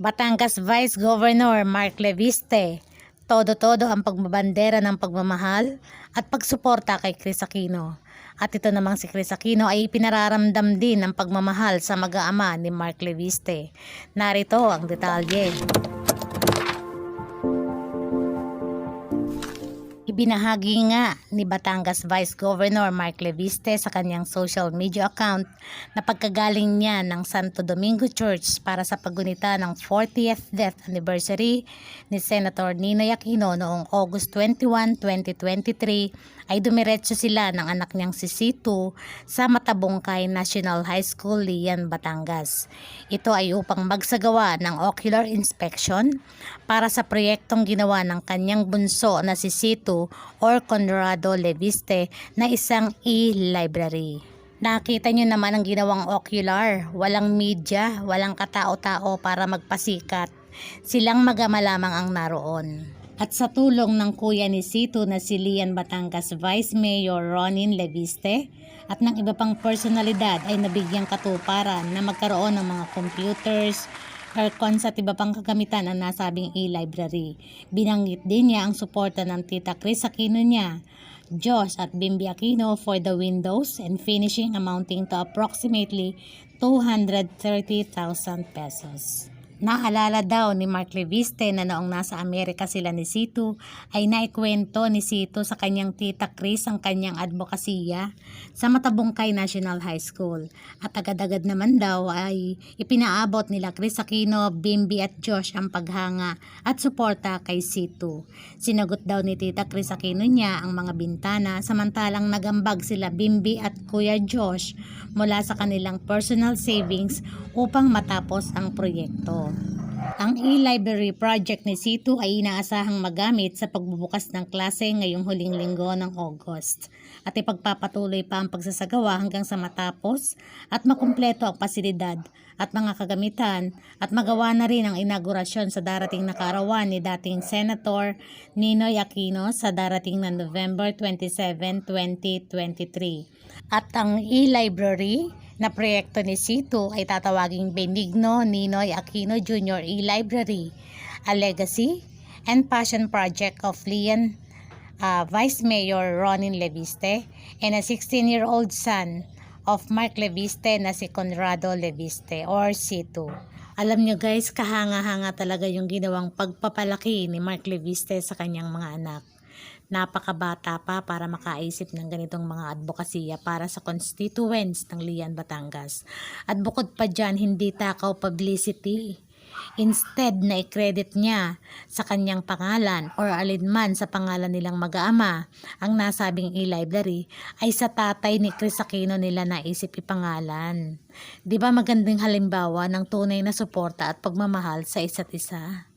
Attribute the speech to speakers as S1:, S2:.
S1: Batangas Vice Governor Mark Leviste, todo-todo ang pagbabandera ng pagmamahal at pagsuporta kay Chris Aquino. At ito namang si Chris Aquino ay pinararamdam din ng pagmamahal sa mag-aama ni Mark Leviste. Narito ang detalye. Ibinahagi nga ni Batangas Vice Governor Mark Leviste sa kanyang social media account na pagkagaling niya ng Santo Domingo Church para sa paggunita ng 40th death anniversary ni Senator Ninoy Aquino noong August 21, 2023 ay dumiretso sila ng anak niyang si Situ sa Matabungkay National High School, Lian, Batangas. Ito ay upang magsagawa ng ocular inspection para sa proyektong ginawa ng kanyang bunso na si Situ or Conrado Leviste na isang e-library. Nakita nyo naman ang ginawang ocular, walang media, walang katao-tao para magpasikat. Silang magama lamang ang naroon. At sa tulong ng kuya ni Sito na si Lian Batangas Vice Mayor Ronin Leviste at ng iba pang personalidad ay nabigyang katuparan na magkaroon ng mga computers, aircons at iba pang kagamitan ang nasabing e-library. Binanggit din niya ang suporta ng Tita Chris Aquino niya, Josh at Bimbi Aquino for the windows and finishing amounting to approximately 230,000 pesos. Naalala daw ni Mark Leviste na noong nasa Amerika sila ni Situ ay naikwento ni Situ sa kanyang tita Chris ang kanyang advokasya sa Matabungkay National High School. At agad-agad naman daw ay ipinaabot nila Chris Aquino, Bimbi at Josh ang paghanga at suporta kay Situ. Sinagot daw ni tita Chris Aquino niya ang mga bintana samantalang nagambag sila Bimbi at Kuya Josh mula sa kanilang personal savings upang matapos ang proyekto. Ang e-library project ni Situ ay inaasahang magamit sa pagbubukas ng klase ngayong huling linggo ng August at ipagpapatuloy pa ang pagsasagawa hanggang sa matapos at makumpleto ang pasilidad at mga kagamitan at magawa na rin ang inaugurasyon sa darating na kaarawan ni dating Senator Ninoy Aquino sa darating na November 27, 2023. At ang e-library na proyekto ni Sito ay tatawaging Benigno Ninoy Aquino Jr. E-Library, a legacy and passion project of Lian uh, Vice Mayor Ronin Leviste and a 16-year-old son of Mark Leviste na si Conrado Leviste or Sito. Alam nyo guys, kahanga-hanga talaga yung ginawang pagpapalaki ni Mark Leviste sa kanyang mga anak napakabata pa para makaisip ng ganitong mga advokasya para sa constituents ng Lian Batangas. At bukod pa dyan, hindi takaw publicity. Instead na i-credit niya sa kanyang pangalan or alinman sa pangalan nilang mag-aama ang nasabing e-library ay sa tatay ni Chris Aquino nila naisip ipangalan. Di ba magandang halimbawa ng tunay na suporta at pagmamahal sa isa't isa?